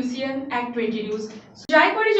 Museum act twenty news. Jayakwadi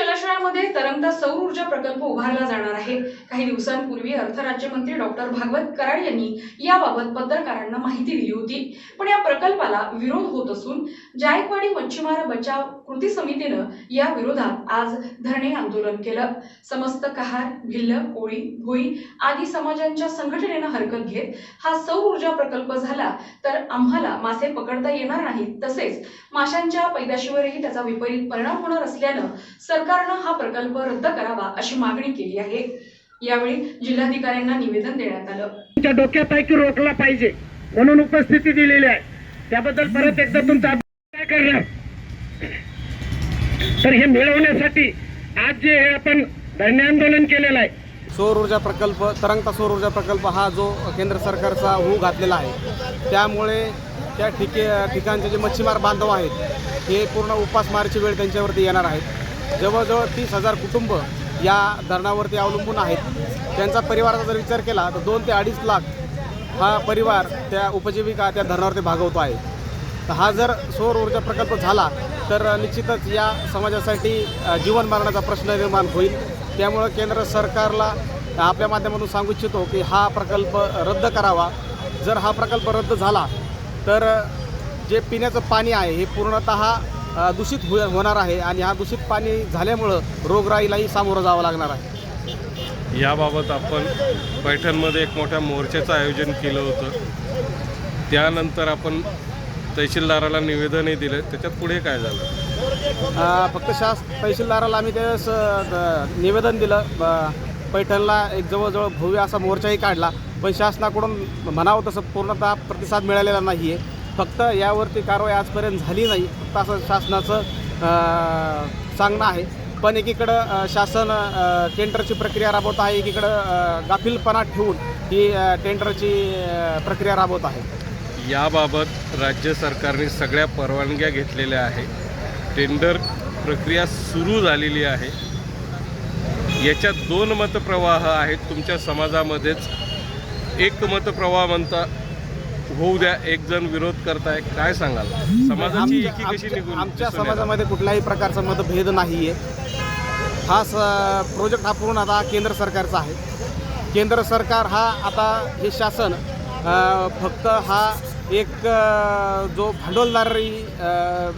तरंगता सौर ऊर्जा प्रकल्प उभारला जाणार आहे. काही दिवसांपूर्वी अर्थ राज्यमंत्री डॉक्टर भागवत कराड यांनी याबाबत पत्रकारांना माहिती दिली होती. पण या प्रकल्पाला विरोध होत असून जायकवाडी मच्छीमार बचाव कृती समितीनं या विरोधात आज धरणे आंदोलन केलं. समस्त कहार भिल्ल कोळी भोई आदी समाजांच्या संघटनेनं हरकत घेत हा सौर ऊर्जा प्रकल्प झाला तर आम्हाला मासे पकडता येणार नाहीत. तसेच माशांच्या पैदाशीवरही त्याचा विपरीत परिणाम होणार असल्यानं सरकारनं हा प्रकल्प रद्द करावा अशी मागणी केली आहे. यावेळी जिल्हाधिकाऱ्यांना निवेदन देण्यात आलं. तुमच्या डोक्यात आहे की रोखला पाहिजे. म्हणून उपस्थिती दिलेली आहे. त्याबद्दल परत एकदा तुमचा. काय करणार? तर हे मिळवण्यासाठी आज जे हे आपण धरणे आंदोलन केलेलं आहे. सौर ऊर्जा प्रकल्प तरंगता सौर ऊर्जा प्रकल्प हा जो केंद्र सरकारचा हू घातलेला आहे. त्यामुळे त्या ठिके ठिकाणचे जे मच्छीमार बांधव आहेत हे पूर्ण उपासमारीची वेळ त्यांच्यावरती येणार आहेत जवळजवळ तीस हजार कुटुंब या धरणावरती अवलंबून आहेत. त्यांचा परिवाराचा जर विचार केला तर दोन ते अडीच लाख हा परिवार त्या उपजीविका त्या धरणावरती भागवतो आहे. तर हा जर सौर ऊर्जा प्रकल्प झाला तर निश्चितच या समाजासाठी जीवन मरणाचा प्रश्न निर्माण होईल. त्यामुळं केंद्र सरकारला आपल्या माध्यमातून सांगू इच्छितो की हा प्रकल्प रद्द करावा. जर हा प्रकल्प रद्द झाला तर जे पिण्याचं पाणी आहे हे पूर्णतः दूषित हो होणार आहे आणि हा दूषित पाणी झाल्यामुळं रोगराईलाही सामोरं जावं लागणार आहे. याबाबत आपण पैठणमध्ये एक मोठ्या मोर्चाचं आयोजन केलं होतं. त्यानंतर आपण तहसीलदाराला निवेदनही दिलं. त्याच्यात पुढे काय झालं? फक्त शास तहसीलदाराला आम्ही त्यावेळेस निवेदन दिलं. पैठणला एक जवळजवळ भव्य असा मोर्चाही काढला. पण शासनाकडून म्हणावं तसं पूर्णतः प्रतिसाद मिळालेला नाही आहे फक्त यावरती कारवाई आजपर्यंत झाली नाही. फक्त असं शासनाचं सांगणं आहे. पण एकीकडं शासन टेंडरची प्रक्रिया राबवत आहे. एकीकडं गाफीलपणा ठेवून ही टेंडरची प्रक्रिया राबवत आहे. याबाबत राज्य सरकारने सगळ्या परवानग्या घेतलेल्या आहे. टेंडर प्रक्रिया सुरू झालेली आहे. याच्यात दोन मतप्रवाह आहेत. तुमच्या समाजामध्येच एक मतप्रवाह म्हणता होऊ द्या एक जण विरोध करताय काय सांगाल? समाजाची आमच्या- एकी कशी निघून आमच्या दिसून येणार? समाजामध्ये कुठल्याही प्रकारचा मतभेद नाही आहे हा स प्रोजेक्ट हा पूर्ण आता केंद्र सरकारचा आहे. केंद्र सरकार हा आता हे शासन अ, फक्त हा एक अ, जो भांडवलदारी अ,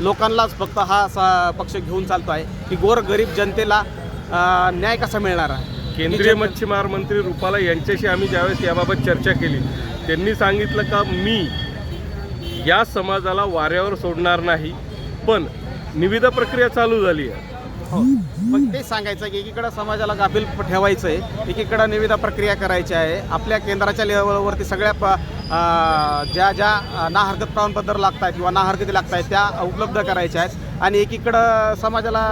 लोकांनाच फक्त हा असा पक्ष घेऊन चालतो आहे की गोर गरीब जनतेला अ, न्याय कसा मिळणार आहे? केंद्रीय मच्छीमार मंत्री रुपाला यांच्याशी आम्ही ज्यावेळेस याबाबत चर्चा केली त्यांनी सांगितलं का मी या समाजाला वाऱ्यावर सोडणार नाही पण निविदा प्रक्रिया चालू झाली आहे. हो. मग तेच सांगायचं की एकीकडं समाजाला गाफील ठेवायचं आहे एकीकडं निविदा प्रक्रिया करायची आहे. आपल्या केंद्राच्या लेवलवरती सगळ्या प अं, ज्या ज्या ना हरकत प्रमाणपत्र लागत आहेत किंवा ना हरकती लागत आहेत त्या उपलब्ध करायच्या आहेत. आणि एकीकडं समाजाला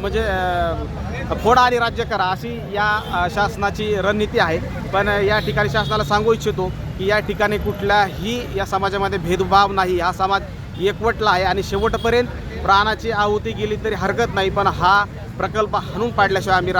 म्हणजे अं, फोडा आणि राज्य करा अशी या अं, शासनाची रणनीती आहे. पण या ठिकाणी शासनाला सांगू इच्छितो की या ठिकाणी कुठल्याही या समाजामध्ये भेदभाव नाही. हा समाज एकवटला आहे आणि शेवटपर्यंत प्राणाची आहुती गेली तरी हरकत नाही. पण हा प्रकल्प हाणून पाडल्याशिवाय आम्ही राहणार